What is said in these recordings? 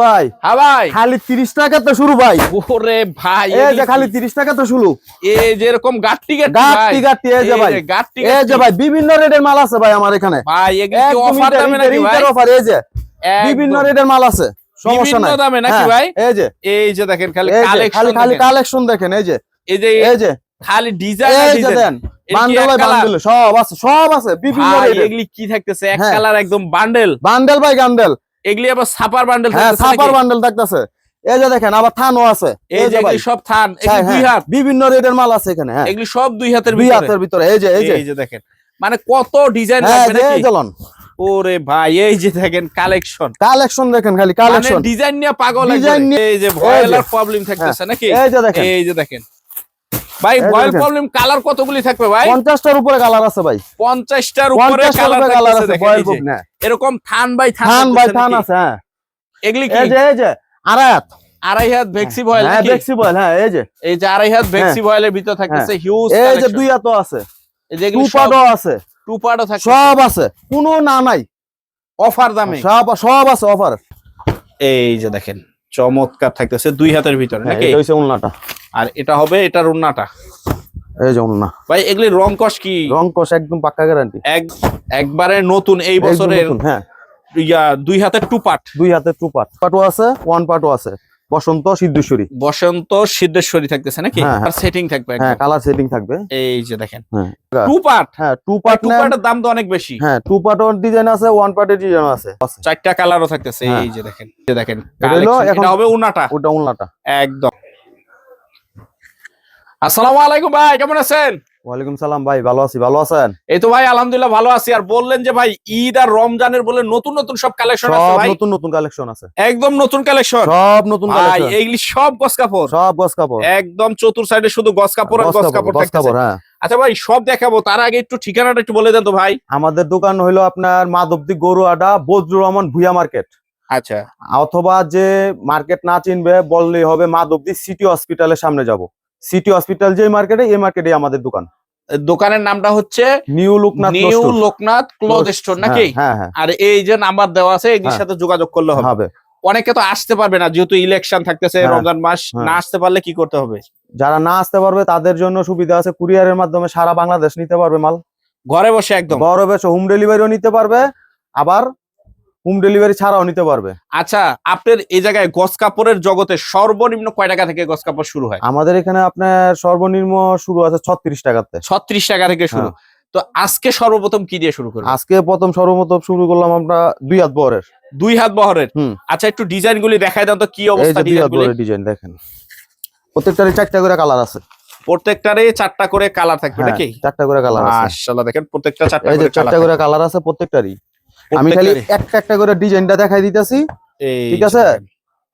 ভাই। হ্যাঁ ভাই। খালি তিরিশ টাকা তো শুরু ভাই। ওরে ভাই এই যে খালি তিরিশ টাকা তো শুরু। এই যেরকম গাট্টি গাট্টি গাট্টি এই যে ভাই। গাট্টি এই যে ভাই বিভিন্ন রেটের মাল আছে ভাই আমার এখানে। ভাই এগুলো কি একদম অফার দামে নাকি ভাই? অফার এই যে। বিভিন্ন। রেটের মাল আছে সমস্যা নাই। দামে নাকি হ্যাঁ, ভাই? এই যে। এই যে দেখেন খালি খালি কালেকশন খালি কালেকশন দেখেন। এই যে। এই যে এই যে। খালি ডিজাইন বান্ডেল সব আছে সব আছে বিভিন্ন এগুলি কি থাকতেছে? এক হ্যাঁ। কালার একদম বান্ডেল বান্ডেল ভাই গান্ডেল এগুলি আবার ছাপার বান্ডেল হ্যাঁ ছাপার বান্ডেল থাকতেছে। এই যে দেখেন আবার থানও আছে। এই যে এগুলি সব থান হ্যাঁ, দুই হ্যাঁ, হাত। বিভিন্ন রেটের মাল আছে এখানে হ্যাঁ। এগুলি সব দুই হাতের দুই হাতের ভিতরে। এই যে এই যে। দেখেন। মানে কত ডিজাইন লাগবে নাকি? জ্বলন ওরে ভাই এই যে দেখেন কালেকশন কালেকশন দেখেন খালি মানে কালেকশন ডিজাইন নিয়ে পাগল একবারে। নিয়ে- এই যে ভয়েলার প্রবলেম থাকতেছে নাকি? এই যে দেখেন। এই যে দেখেন। ভাই এই। প্রবলেম কালার কতগুলি থাকবে ভাই? পঞ্চাশটার উপরে কালার আছে ভাই। পঞ্চাশটার উপরে পঞ্চাশটার কালার উপরে কালার আছে দেখেন বয়েল এই যে। বুক না এরকম থান বাই থান থান ভাই থান আছে হ্যাঁ। এগুলি কি? এই যে এই যে আড়াত আড়াই হাত ভেক্সি ভয়েল হ্যাঁ? দেখছি বল হ্যাঁ এই যে। এই যে আড়াই হাত ভেক্সি ভয়েলের ভিতর থাকতেছে হিউজ এই যে দুই হাতও আছে। এই যে টু আছে। টু পার্টও থাকে সব আছে। কোনো না নাই। অফার দামে। সব সব আছে অফার এই যে দেখেন চমৎকার থাকতেছে দুই হাতের ভিতরে নাকি? এটা হইছে উন্নাটা আর এটা হবে এটা রুন্নাটা এই যে উন্না। ভাই এগুলি রং কস কি? রং কষ একদম পাক্কা গ্যারান্টি এক একবারে নতুন এই বছরের হ্যাঁ। ইয়া দুই হাতের টু পার্ট দুই হাতে টু পাট পাটও আছে ওয়ান পাটও আছে। বসন্ত সিদ্ধেশ্বরী। বসন্ত সিদ্ধেশ্বরী থাকতেছে নাকি? হ্যাঁ, আর সেটিং থাকবে হ্যাঁ কালার সেটিং থাকবে। এই যে দেখেন। হ্যাঁ। টু পার্ট হ্যাঁ টু পার্ট টু পার্টের দাম তো অনেক বেশি। হ্যাঁ টু পাটও ডিজাইন আছে ওয়ান পার্টের ডিজাইন আছে। চারটা কালারও থাকতেছে হ্যাঁ। এই যে দেখেন। এই যে দেখেন। এটা হবে উনাটা ওটা উন্নাটা। একদম। আসসালামু আলাইকুম ভাই কেমন আছেন? ওয়ালাইকুম সালাম ভাই ভালো আছি ভালো আছেন? এই তো ভাই আলহামদুলিল্লাহ ভালো আছি। আর বললেন যে ভাই ঈদ আর রমজানের বলে নতুন নতুন সব কালেকশন আছে ভাই? নতুন নতুন কালেকশন আছে। একদম নতুন কালেকশন সব নতুন কালেকশন এইগুলি সব গস কাপড়। সব গস কাপড়। একদম চতুর সাইডে শুধু গস কাপড় আর গস কাপড় কাপড় হ্যাঁ। আচ্ছা ভাই সব দেখাবো। তার আগে একটু ঠিকানাটা একটু বলে দেন তো ভাই। আমাদের দোকান হইল আপনার মাধবদী গরু আডা বজরুর রহমান ভুইয়া মার্কেট। আচ্ছা। অথবা যে মার্কেট না চিনবে বললেই হবে মাধবদী সিটি হসপিটালের সামনে যাব। সিটি হসপিটাল যে মার্কেটে এই মার্কেটে আমাদের দোকান। দোকানের নামটা হচ্ছে new Loknath new Loknath cloth store নাকি? হ্যাঁ হ্যাঁ আর এই যে নাম্বার দেওয়া আছে এগুলির হ্যাঁ। সাথে যোগাযোগ করলে হবে। অনেকে তো আসতে পারবে না যেহেতু ইলেকশন থাকতেছে হ্যাঁ, রমজান মাস হ্যাঁ। না আসতে পারলে কি করতে হবে? যারা না আসতে পারবে তাদের জন্য সুবিধা আছে কুরিয়ারের মাধ্যমে সারা বাংলাদেশ নিতে পারবে মাল। ঘরে বসে একদম। ঘরে বসে হোম ডেলিভারিও নিতে পারবে আবার হোম ডেলিভারি ছাড়াও নিতে পারবে। আচ্ছা আপনার এই জায়গায় গস কাপড়ের জগতে সর্বনিম্ন কয় টাকা থেকে গস কাপড় শুরু হয়? আমাদের এখানে আপনার সর্বনিম্ন শুরু আছে ছত্রিশ টাকাতে। ছত্রিশ টাকা থেকে শুরু। হ্যাঁ। তো আজকে সর্বপ্রথম কি দিয়ে শুরু করব আজকে প্রথম সর্বপ্রথম শুরু করলাম আমরা দুই হাত বহরের। দুই হাত বহরের। আচ্ছা একটু ডিজাইন গুলি দেখাই দেন তো কি অবস্থা দুই ডিজাইন হাত বহরের ডিজাইন দেখেন। প্রত্যেকটারই চারটা করে কালার আছে। প্রত্যেকটারে চারটা করে কালার থাকবে হ্যাঁ, নাকি? চারটা করে কালার আছে। মাশাআল্লাহ দেখেন প্রত্যেকটা চারটা করে চারটা কালার করে কালার আছে প্রত্যেকটারই। আমি খালি একটা একটা করে ডিজাইনটা দেখাই দিতেছি। ঠিক আছে?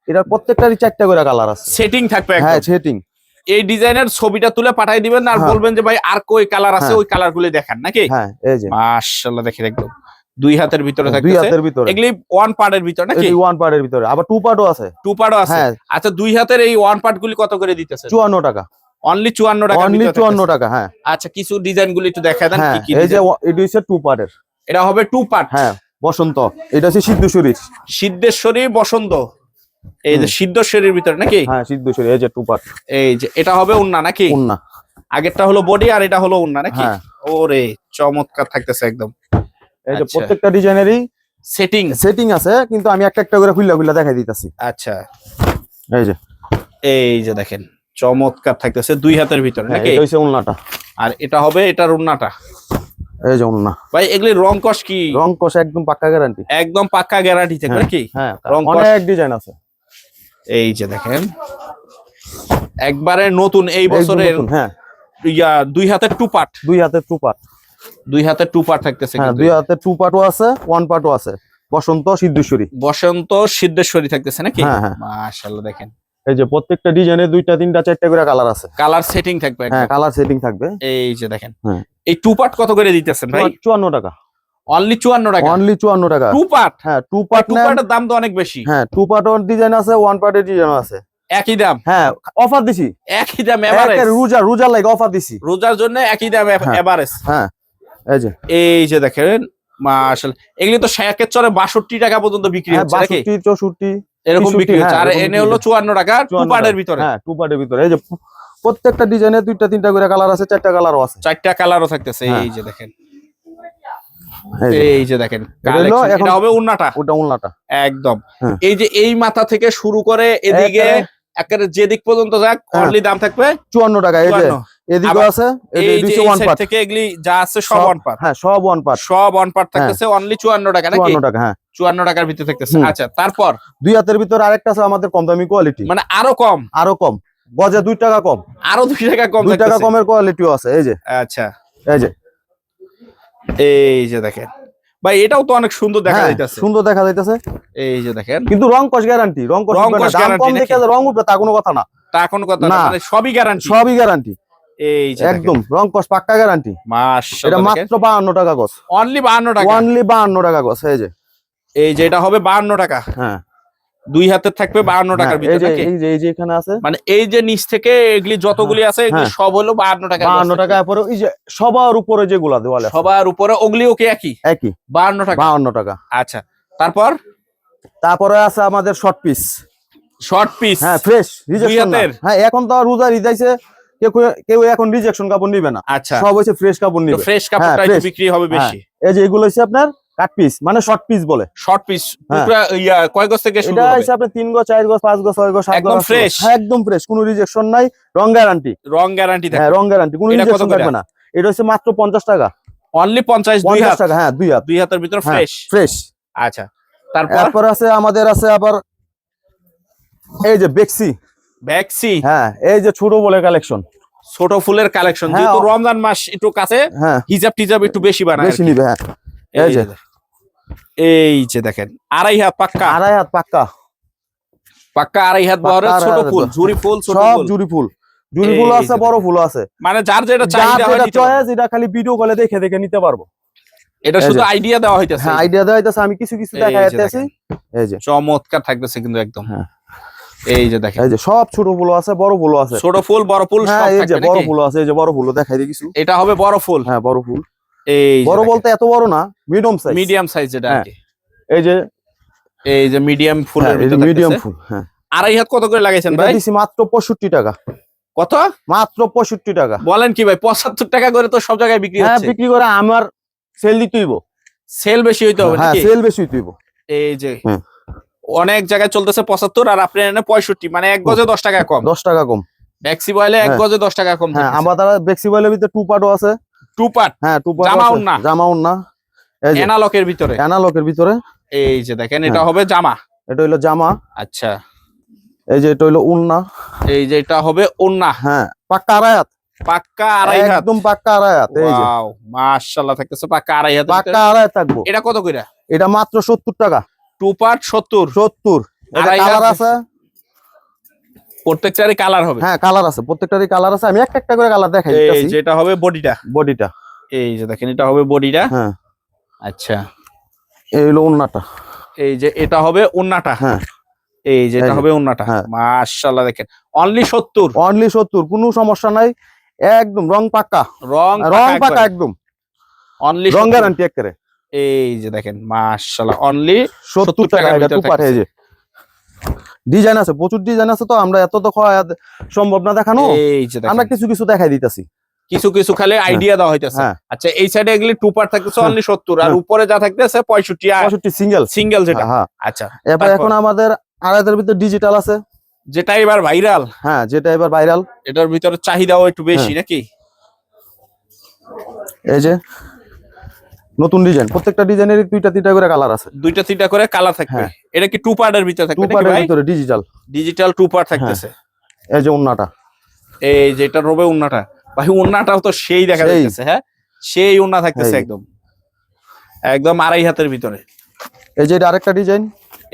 এটার প্রত্যেকটারই চারটা করে কালার আছে। সেটিং থাকবে হ্যাঁ সেটিং এই ডিজাইনের ছবিটা তুলে পাঠাই দিবেন আর হ্যাঁ। বলবেন যে ভাই আর কই কালার আছে হ্যাঁ। ওই কালার গুলি দেখান নাকি? হ্যাঁ এই যে। মাশাআল্লাহ দেখেন একদম। দুই হাতের ভিতরে দুই হাতের ভিতরে। এগুলি ওয়ান পার্টের ভিতর নাকি? এই ওয়ান পার্টের ভিতরে। আবার টু পার্টও আছে। টু পার্টও আছে? হ্যাঁ। আচ্ছা দুই হাতের এই ওয়ান পার্ট গুলি কত করে দিতেছে চুয়ান্ন টাকা। অনলি চুয়ান্ন টাকা অনলি চুয়ান্ন টাকা হ্যাঁ। আচ্ছা কিছু ডিজাইন গুলি একটু দেখা দেন হ্যাঁ কি কি এই যে? এটা হচ্ছে টু পার্টের এটা হবে টু পার্ট হ্যাঁ। বসন্ত এটা হচ্ছে সিদ্ধেশ্বরী। সিদ্ধেশ্বরী বসন্ত। এই যে। সিদ্ধেশ্বরীর ভিতরে নাকি? হ্যাঁ সিদ্ধেশ্বরী এই যে টু পার্ট। এই যে এটা হবে উন্না নাকি? উন্না। আগেরটা হলো বডি আর এটা হলো উন্না নাকি? হ্যাঁ। ওরে চমৎকার থাকতেছে একদম। এই যে আচ্ছা। প্রত্যেকটা ডিজাইনেরই সেটিং সেটিং আছে কিন্তু আমি একটা একটা করে খুললা খুললা দেখাই দিতেছি। আচ্ছা। এই যে। এই যে দেখেন চমৎকার থাকতেছে দুই হাতের ভিতরে হ্যাঁ, নাকি? এটা হচ্ছে উন্নাটা। আর এটা হবে এটার উন্নাটা। এই যে উন্না ভাই এগুলি রং কস কি? রং কষা একদম পাক্কা গ্যারান্টি একদম পাক্কা গ্যারান্টি থাকবে হ্যাঁ। নাকি? হ্যাঁ রং অনেক ডিজাইন আছে। এই যে দেখেন একবারে নতুন এই বছরের হ্যাঁ। ইয়া দুই হাতের টু পার্ট দুই হাতের টু পার্ট দুই হাতের টু পার্ট থাকতেছে হ্যাঁ দুই হাতের টু পার্টও আছে ওয়ান পার্টও আছে। বসন্ত সিদ্ধেশ্বরী। বসন্ত সিদ্ধেশ্বরী থাকতেছে নাকি? হ্যাঁ, হ্যাঁ। মাশাআল্লাহ দেখেন। এই যে প্রত্যেকটা ডিজাইনে দুইটা তিনটা চারটা করে কালার আছে। কালার সেটিং থাকবে হ্যাঁ কালার সেটিং থাকবে। এই যে দেখেন। হ্যাঁ। এই টু পার্ট কত করে দিতেছেন ভাই? চুয়ান্ন টাকা। অনলি চুয়ান্ন টাকা? অনলি চুয়ান্ন টাকা। টু পার্ট হ্যাঁ টু পার্ট টু পার্টের দাম তো অনেক বেশি। হ্যাঁ টু পার্টের ডিজাইন আছে ওয়ান পার্টের ডিজাইন আছে। একই দাম? হ্যাঁ অফার দিছি। একই দাম এভারেজ রোজা রোজার লাগে অফার দিছি। রোজার জন্য একই দাম হ্যাঁ। এভারেজ হ্যাঁ এই যে। এই যে দেখেন মাশাআল্লাহ এগুলি তো শেকের চরে বাষট্টি টাকা পর্যন্ত বিক্রি হ্যাঁ হচ্ছে নাকি? বাষট্টি চৌষট্টি। এরকম বিক্রি হচ্ছে। হ্যাঁ, আর এনে হলো হচ্ছে। চুয়ান্ন টাকা টু পার্টের ভিতরে। হ্যাঁ টু পার্টের ভিতরে। এই যে প্রত্যেকটা ডিজাইনে দুইটা তিনটা করে কালার আছে চারটা কালারও আছে। চারটা কালারও থাকতেছে। হ্যাঁ। এই যে দেখেন। এই যে, দেখেন এটা হবে উন্নাটা। ওটা উল্লাটা একদম। হ্যাঁ। এই যে এই মাথা থেকে শুরু করে এদিকে একেবারে- একেবারে যে দিক পর্যন্ত যাক। অনলি দাম থাকবে চুয়ান্ন টাকা এই যে। 54 এদিকে আছে এই যে ওয়ান পার্ট থেকে এগুলি যা আছে সব ওয়ান পার হ্যাঁ সব ওয়ান পার্ট সব ওয়ান পার থাকতেছে অনলি চুয়ান্ন টাকা নাকি? চুয়ান্ন টাকা হ্যাঁ। চুয়ান্ন টাকার ভিতরে থাকতেছে। আচ্ছা তারপর? দুই হাতের ভিতরে আরেকটা আছে আমাদের কম দামি কোয়ালিটি মানে আরও কম? আরও কম। গজে দুই টাকা কম। আরও দুই টাকা কম দুই টাকা কমের কোয়ালিটিও আছে এই যে। আচ্ছা। এই যে। এই যে দেখেন। ভাই এটাও তো অনেক সুন্দর দেখা হ্যাঁ, যাইতেছে। সুন্দর দেখা যাইতেছে। এই যে দেখেন। কিন্তু রং কস গ্যারান্টি রং কস। দাম কম দেখে রং উঠবে তা কোনো কথা না। তা কোন কথা না না। মানে সবই গ্যারান্টি সবই গ্যারান্টি এই যে একদম রং কস পাক্কা গ্যারান্টি এটা মাত্র বাহান্ন টাকা গছ অনলি 52 টাকা। ওয়ানলি বাহান্ন টাকা গছ এই যে। এই যে এটা হবে 52 টাকা। হ্যাঁ। দুই হাতে থাকবে 52 টাকার হ্যাঁ, ভিতরে নাকি? এই যে এই যে এখানে আছে। মানে এই যে নিচ থেকে এগুলি যতগুলি আছে এগুলি হ্যাঁ। সব হলো 52 টাকা বাহান্ন টাকা পরে এই যে সবার উপরে যেগুলা দেওয়ালে আছে, সবার উপরে ওগুলিও কি একই? একই। 52 টাকা। বাহান্ন টাকা। আচ্ছা তারপর? তারপরে আছে আমাদের শর্ট পিস শর্ট পিস হ্যাঁ ফ্রেশ রিজেকশন হ্যাঁ এখন তো রোজা আইছে কেউ এখন রিজেকশন কাপড় নিবে না। আচ্ছা। সব হচ্ছে ফ্রেশ কাপড় নিবে। ফ্রেশ কাপড়টা হ্যাঁ, বিক্রি হবে বেশি। এই যে এগুলো হচ্ছে আপনার কাট পিস মানে শর্ট পিস বলে। শর্ট পিস হ্যাঁ। টুকরা ইয়া কয় গজ থেকে শুরু হবে? হচ্ছে আপনার তিন গজ চার গজ পাঁচ গজ ছয় গজ সাত একদম গজ, আট গজ। fresh? হ্যাঁ একদম ফ্রেশ কোনো রিজেকশন নাই রং গ্যারান্টি রং গ্যারান্টি থাকে হ্যাঁ রং গ্যারান্টি কোনো এটা রিজেকশন থাকবে না। এটা হচ্ছে মাত্র পঞ্চাশ টাকা। অনলি 50 দুই পঞ্চাশ হাত? টাকা হ্যাঁ দুই হাত। দুই হাতের ভিতরে হ্যাঁ, ফ্রেশ ফ্রেশ আচ্ছা। তারপর? তারপর আছে আমাদের আছে আবার এই যে বেক্সি ভ্যাক্সি হ্যাঁ এই যে ছোট বলে কালেকশন ছোট ফুলের কালেকশন হ্যাঁ, যেহেতু রমজান মাস একটু কাছে হ্যাঁ। হিজাব টিজাব একটু বেশি বানায় বেশি নিবে হ্যাঁ। এই যে। এই যে দেখেন আড়াই হাত পাক্কা। আড়াই হাত পাক্কা। পাক্কা আড়াই হাত আড়াই ছোট ফুল। ঝুরি ফুল ছোট সব ফুল। জুড়ি ফুল। জুড়ি ফুল আছে বড় ফুল আছে। মানে যার যেটা চাহিদা হয় চয়েস এটা খালি ভিডিও কলে দেখে দেখে নিতে পারব। এটা শুধু আইডিয়া দেওয়া হইতেছে। হ্যাঁ আইডিয়া দেওয়া হইতাছে আমি কিছু কিছু এই দেখা যে এই যে। চমৎকার থাকতেছে কিন্তু একদম। হ্যাঁ। এই যে দেখেন। এই যে সব ছোট ফুল আছে বড় ফুল আছে। ছোট ফুল বড় ফুল হ্যাঁ সব এই যে বড় নাকি? ফুল আছে এই যে বড় ফুল দেখাই দিই কিছু এটা হবে বড় ফুল। হ্যাঁ বড় ফুল। এই বড় বলতে এত বড় না মিডিয়াম সাইজ মিডিয়াম সাইজ এটা হ্যাঁ। এই যে এই যে মিডিয়াম ফুলের ভিতরে মিডিয়াম ফুল হ্যাঁ। আড়াই হাত কত করে লাগাইছেন ভাই? দিছি মাত্র পঁয়ষট্টি টাকা। কত? মাত্র পঁয়ষট্টি টাকা। বলেন কি ভাই পঁচাত্তর টাকা করে তো সব জায়গায় বিক্রি হ্যাঁ বিক্রি করে আমার সেল দিতে হইব। সেল বেশি হইতে হবে হ্যাঁ সেল বেশি হইতে এই যে। অনেক জায়গায় চলতেছে পঁচাত্তর আর আপনি এনে পঁয়ষট্টি মানে এক গজে দশ টাকা কম। দশ টাকা কম। ট্যাক্সি বয়লে এক হ্যাঁ। গজে দশ টাকা কম হ্যাঁ আমার দ্বারা বেক্সিবলের ভিতরে টু পার্টও আছে। টু পার্ট হ্যাঁ টু পার্ট জামা ওড়না। জামা উন্না। এই যে এনালকের ভিতরে? অ্যানালকের ভিতরে। এই যে দেখেন এটা হ্যাঁ। হবে জামা? এটা হইল জামা। আচ্ছা। এই যে এটা হইল উন্না। এই যে এটা হবে ওন্না হ্যাঁ পাক্কা আড়াই পাক্কা আড়াই হাত? একদম পাক্কা আড়াই হাত এই যে। ওয়াও মাশাআল্লাহ থাকতেছে পাক্কা আড়াই হাত। পাক্কা আড়াই থাকব। এটা কত কইরা? এটা মাত্র সত্তর টাকা। টু পার্ট সত্তর। সত্তর। কালার আছে প্রত্যেকটারই কালার হবে। হ্যাঁ কালার আছে। প্রত্যেকটারই কালার আছে। আমি একটা একটা করে কালার দেখাই এই যেটা হবে বডিটা। বডিটা। এই যে দেখেন এটা হবে বডিটা। হ্যাঁ। আচ্ছা। এই এই যে এটা হবে ওন্নাটা। হ্যাঁ। এই যে এটা হবে ওন্নাটা। হ্যাঁ। মাশাআল্লাহ দেখেন। অনলি সত্তর। অনলি সত্তর। কোনো সমস্যা নাই। একদম রং পাক্কা রং রং পাক্কা একদম। অনলি রং গ্যারান্টি একেবারে। এই যে দেখেন মাশাআল্লাহ অনলি সত্তর টাকা টাকার এটা টু পার্ট যে ডিজাইন আছে প্রচুর ডিজাইন আছে তো আমরা এত তো সম্ভব না দেখানো। এই যে আমরা কিছু কিছু দেখাই দিতেছি। কিছু কিছু খালি আইডিয়া দেওয়া হইতেছে। হ্যাঁ। আচ্ছা এই সাইডে এগুলি টু পার্ট থাকতেছে হ্যাঁ। অনলি সত্তর আর হ্যাঁ। উপরে যা থাকতেছে পঁয়ষট্টি আর পঁয়ষট্টি সিঙ্গেল সিঙ্গেল যেটা। হ্যাঁ। আচ্ছা তারপর? এখন আমাদের আড়াইটার ভিতরে ডিজিটাল আছে। যেটা এবার ভাইরাল হ্যাঁ যেটা এবার ভাইরাল এটার ভিতরে চাহিদাও একটু বেশি হ্যাঁ। নাকি? এই যে নতুন ডিজাইন প্রত্যেকটা ডিজাইনের দুইটা তিনটা করে কালার আছে। দুইটা তিনটা করে কালার থাকবে। হ্যাঁ। এটা কি টু পার্টের ভিতরে থাকবে? নাকি পার্টের ভিতরে ডিজিটাল ডিজিটাল টু পার্ট থাকতেছে। এই যে উন্নাটা এই যেটা রবে উন্নাটা ভাই উন্নাটাও তো সেই দেখা। যাচ্ছে হ্যাঁ? সেই উন্না থাকতেছে একদম। একদম আড়াই হাতের ভিতরে। এই যে এটা আরেকটা ডিজাইন।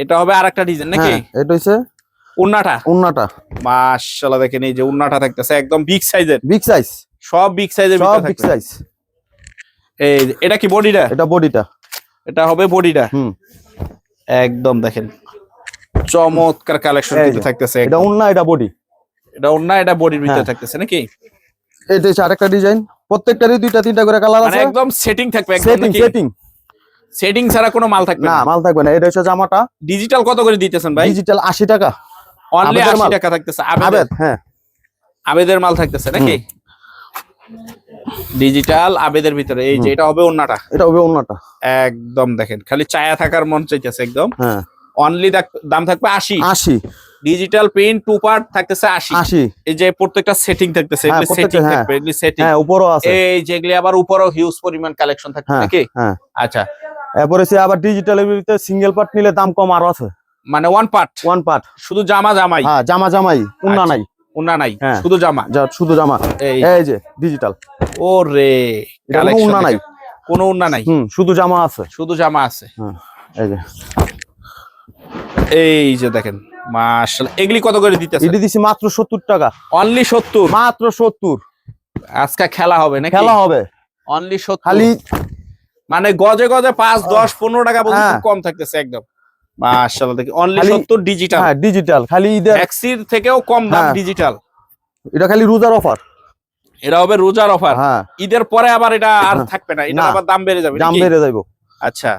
এটা হবে আরেকটা ডিজাইন নাকি? হ্যাঁ এটা হইছে উন্নাটা উন্নাটা মাশাআল্লাহ দেখেন এই যে উন্নাটা থাকতেছে একদম বিগ সাইজের বিগ সাইজ সব বিগ সাইজের সব ভিতরে বিগ সাইজ এই এটা কি বডিটা? এটা বডিটা। এটা হবে বডিটা? হুম। একদম দেখেন। চমৎকার কালেকশন এই কিন্তু থাকতেছে। এটা উন্না এটা বডি। এটা অন্য এটা বডির ভিতরে হ্যাঁ। থাকতেছে নাকি? এটা হচ্ছে আরেকটা ডিজাইন প্রত্যেকটারই দুইটা তিনটা করে কালার মানে আছে। একদম সেটিং থাকবে একদম সেটিং সেটিং সেটিং ছাড়া কোনো মাল থাকবে না মাল থাকবে না। এটা হচ্ছে জামাটা। ডিজিটাল কত করে দিতেছেন ভাই? ডিজিটাল আশি টাকা। অনলি আবেদের আশি মাল। টাকা থাকতেছে। আবেদ হ্যাঁ। আবেদের মাল থাকতেছে নাকি? ডিজিটাল আবেদের ভিতরে এই যে এটা হবে অন্যটা এটা হবে অন্যটা একদম দেখেন খালি চায়া থাকার মন চাইতেছে একদম। হ্যাঁ। অনলি দাম থাকবে আশি। আশি। ডিজিটাল প্রিন্ট টু পার্ট থাকতেছে আশি। আশি। এই যে প্রত্যেকটা সেটিং থাকতেছে হ্যাঁ, এগুলি সেটিং হ্যাঁ। থাকবে এগুলি সেটিং হ্যাঁ উপরও আছে। এই যেগুলি আবার উপরও হিউজ পরিমাণ কালেকশন থাকবে হ্যাঁ নাকি? হ্যাঁ। আচ্ছা। এরপরে সে আবার ডিজিটালের ভিতরে সিঙ্গেল পার্ট নিলে দাম কম আরও আছে। মানে ওয়ান পার্ট ওয়ান পার্ট শুধু জামা জামাই? হ্যাঁ জামা জামাই উন্না আচ্ছা। নাই। নাই হ্যাঁ। শুধু জামা। যা শুধু জামা। এই। যে ডিজিটাল ও রে এটা নাই। কোনো নাই। শুধু জামা আছে। শুধু জামা আছে। হ্যাঁ এই যে। এই যে দেখেন মাশাআল্লাহ এগুলি কত করে দিতেছে এটি দিছি মাত্র সত্তর টাকা। অনলি 70 মাত্র সত্তর। আজকে খেলা হবে নাকি? খেলা হবে। অনলি 70 খালি মানে গজে গজে 5 10 15 টাকা পর্যন্ত হ্যাঁ। কম থাকতেছে একদম। মাশাআল্লাহ দেখি অনলি 70 ডিজিটাল হ্যাঁ ডিজিটাল খালি ঈদের ট্যাক্সির থেকেও কম দাম হ্যাঁ। ডিজিটাল এটা খালি রোজার অফার এটা হবে রোজার অফার হ্যাঁ। ঈদের পরে আবার এটা আর হ্যাঁ। থাকবে না এটা। আবার দাম বেড়ে যাবে দাম বেড়ে যাইবো। আচ্ছা।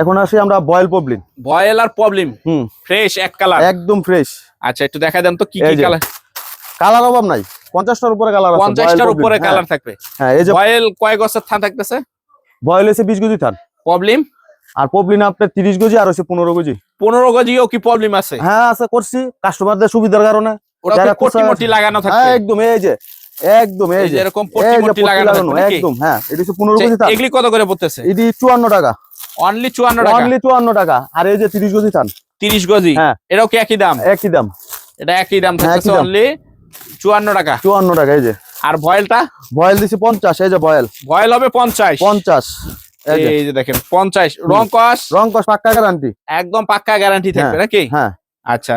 এখন আসি আমরা বয়েল পবলিন। ভয়েল আর প্রবলেম হুম। ফ্রেশ এক কালার একদম ফ্রেশ আচ্ছা একটু দেখা দেন তো কি কি কালার কালার অভাব নাই পঞ্চাশটার উপরে কালার আছে পঞ্চাশটার Boil উপরে কালার থাকবে। হ্যাঁ, হ্যাঁ এই যে ভয়েল কয় গছের থান থাকতেছে? বয়েল হয়েছে বিশ গজি থান। প্রবলেম আর পবলিন আপনার তিরিশ গজি আর হচ্ছে পনেরো গজি পনেরো গজিও কি প্রবলেম আছে? হ্যাঁ আছে করছি কাস্টমারদের সুবিধার কারণে। লাগানো হ্যাঁ থাকবে একদম এই যে একদম এই যে এরকম লাগানো? একদম হ্যাঁ এটা হচ্ছে পনেরো গজি এগুলি কত করে পড়তেছে? এটি চুয়ান্ন টাকা। অনলি চুয়ান্ন টাকা? অনলি চুয়ান্ন টাকা। আর এই যে তিরিশ গজি থান। তিরিশ গজি হ্যাঁ। এটাও কি একই দাম? একই দাম। এটা একই দাম হ্যাঁ। অনলি চুয়ান্ন টাকা। চুয়ান্ন টাকা এই যে। আর ভয়েলটা? বয়েল দিছি পঞ্চাশ এই যে বয়েল ভয়েল হবে পঞ্চাশ। পঞ্চাশ। এই যে দেখেন পঞ্চাশ। রং কস? রং কস পাক্কা গ্যারান্টি একদম পাক্কা গ্যারান্টি থাকবে হ্যাঁ, নাকি? হ্যাঁ। আচ্ছা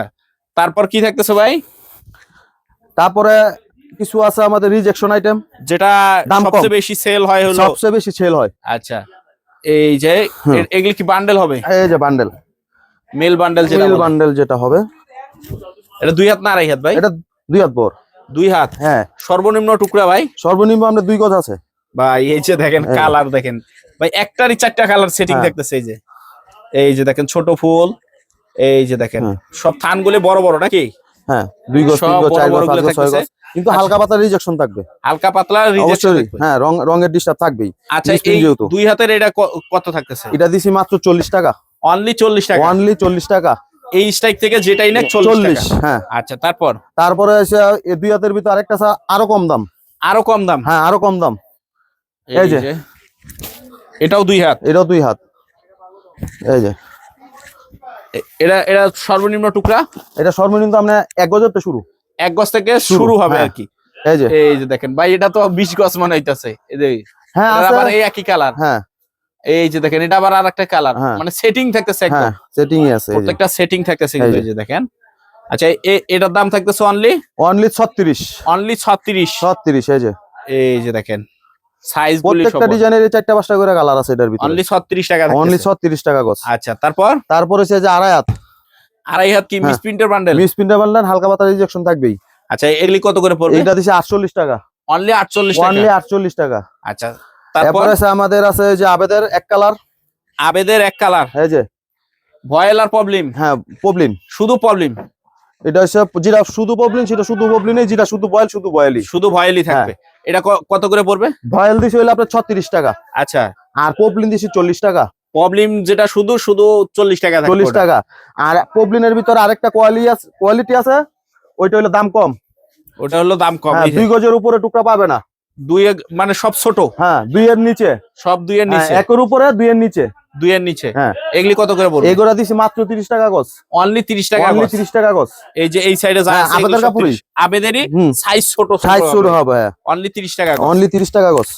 তারপর কি থাকতেছে ভাই? তারপরে কিছু আছে আমাদের রিজেকশন আইটেম যেটা সবচেয়ে বেশি সেল হয় হলো সবচেয়ে বেশি সেল হয়। আচ্ছা এই যে। এগুলি কি বান্ডেল হবে? এই যে বান্ডেল মেল বান্ডেল যেটা মিল। বান্ডেল যেটা হবে। এটা দুই হাত না আড়াই হাত ভাই? এটা দুই হাত বর দুই হাত? হ্যাঁ। সর্বনিম্ন টুকরা ভাই? সর্বনিম্ন আমরা দুই গজ আছে। ভাই এই যে দেখেন কালার দেখেন। ভাই একটারই চারটা কালার সেটিং হ্যাঁ। থাকতেছে এই যে। এই যে দেখেন ছোট ফুল এই যে দেখেন। হ্যাঁ। সব থানগুলি বড় বড় নাকি? হ্যাঁ দুই গজ তিন গজ চার গজ পাঁচ গজ ছয় কিন্তু আচ্ছা। হালকা রিজেকশন থাকবে। হালকা পাতলা রিজেকশন হ্যাঁ রং রঙের ডিস্টার্ব থাকবেই। আচ্ছা এই। দুই হাতের এটা কত থাকতেছে? এটা দিছি মাত্র চল্লিশ টাকা। অনলি চল্লিশ টাকা? অনলি চল্লিশ টাকা। এই স্ট্রাইক থেকে যেটাই না হ্যাঁ। আচ্ছা তারপর? তারপরে এসে এই দুই হাতের ভিতর আরেকটা আরও কম দাম। আরও কম দাম? হ্যাঁ আরও কম দাম। এই যে। এটাও দুই হাত? এটাও দুই হাত। এই যে। এটা এটা সর্বনিম্ন টুকরা? এটা সর্বনিম্ন আপনার এক গজের তো শুরু। এক গজ থেকে শুরু, হবে হ্যাঁ। আর কি। এই যে। এই যে দেখেন ভাই এটা তো বিশ গজ মনে হইতাছে। এই যে হ্যাঁ আবার এই একই কালার হ্যাঁ। এই যে দেখেন এটা আবার আর একটা কালার হ্যাঁ। মানে সেটিং থাকতেছে একদম। হ্যাঁ সেটিং আছে এই প্রত্যেকটা সেটিং থাকতেছে এই যে। দেখেন। আচ্ছা এ- এটার দাম থাকতেছে অনলি অনলি ছত্রিশ। অনলি ছত্রিশ। ছত্রিশ এই যে। এই যে দেখেন। সাইজ প্রত্যেকটা ডিজাইনের চারটা পাঁচটা করে কালার আছে এটার ভিতরে। অনলি ছত্রিশ টাকা অনলি থাকতেছে। ছত্রিশ টাকা গছ। আচ্ছা তারপর? তারপরে সে যে আড়াই হাত। আড়াই হাত কি হ্যাঁ। মিস প্রিন্টের বান্ডেল মিস প্রিন্টার বান্ডেল হালকা পাতা রিজেকশন থাকবেই। আচ্ছা এগুলি কত করে পড়বে? এইটা দিছে আটচল্লিশ টাকা। অনলি আটচল্লিশ টাকা? অনলি আটচল্লিশ টাকা। আচ্ছা তারপর? আছে আমাদের আছে যে আবেদের এক কালার আবেদের এক কালার এই যে। ভয়েল আর প্রবলেম হ্যাঁ পবলিন শুধু প্রবলেম এটা হচ্ছে যেটা শুধু পবলিন সেটা শুধু পবলিনে যেটা শুধু বয়েল শুধু বয়েলই। শুধু ভয়েলই থাকবে। এটা কত করে পড়বে? বয়েল দিছে হইলে আপনার ছত্রিশ টাকা। আচ্ছা। আর পবলিন দিছি চল্লিশ টাকা। প্রবলেম যেটা শুধু শুধু চল্লিশ টাকা চল্লিশ। টাকা। আর পবলিনের ভিতরে আরেকটা কোয়ালিটি আছে কোয়ালিটি আছে ওইটা হলো দাম কম। ওটা হলো দাম কম হ্যাঁ, দুই গজের উপরে টুকরা পাবে না। দুই মানে সব ছোট। হ্যাঁ দুই এর নিচে। সব দুই এর নিচে। একের উপরে দুই এর নিচে। দুই এর নিচে। হ্যাঁ। এগুলি কত করে বলব এগুলা দিছি মাত্র তিরিশ টাকা গছ। অনলি তিরিশ টাকা অনলি গজ। তিরিশ টাকা গছ। এই যে এই সাইডে যা হ্যাঁ, আছে আবেদের কাপড়ই। আবেদেরই সাইজ ছোট সাইজ ছোট হবে। হ্যাঁ। অনলি তিরিশ টাকা অনলি তিরিশ টাকা গছ।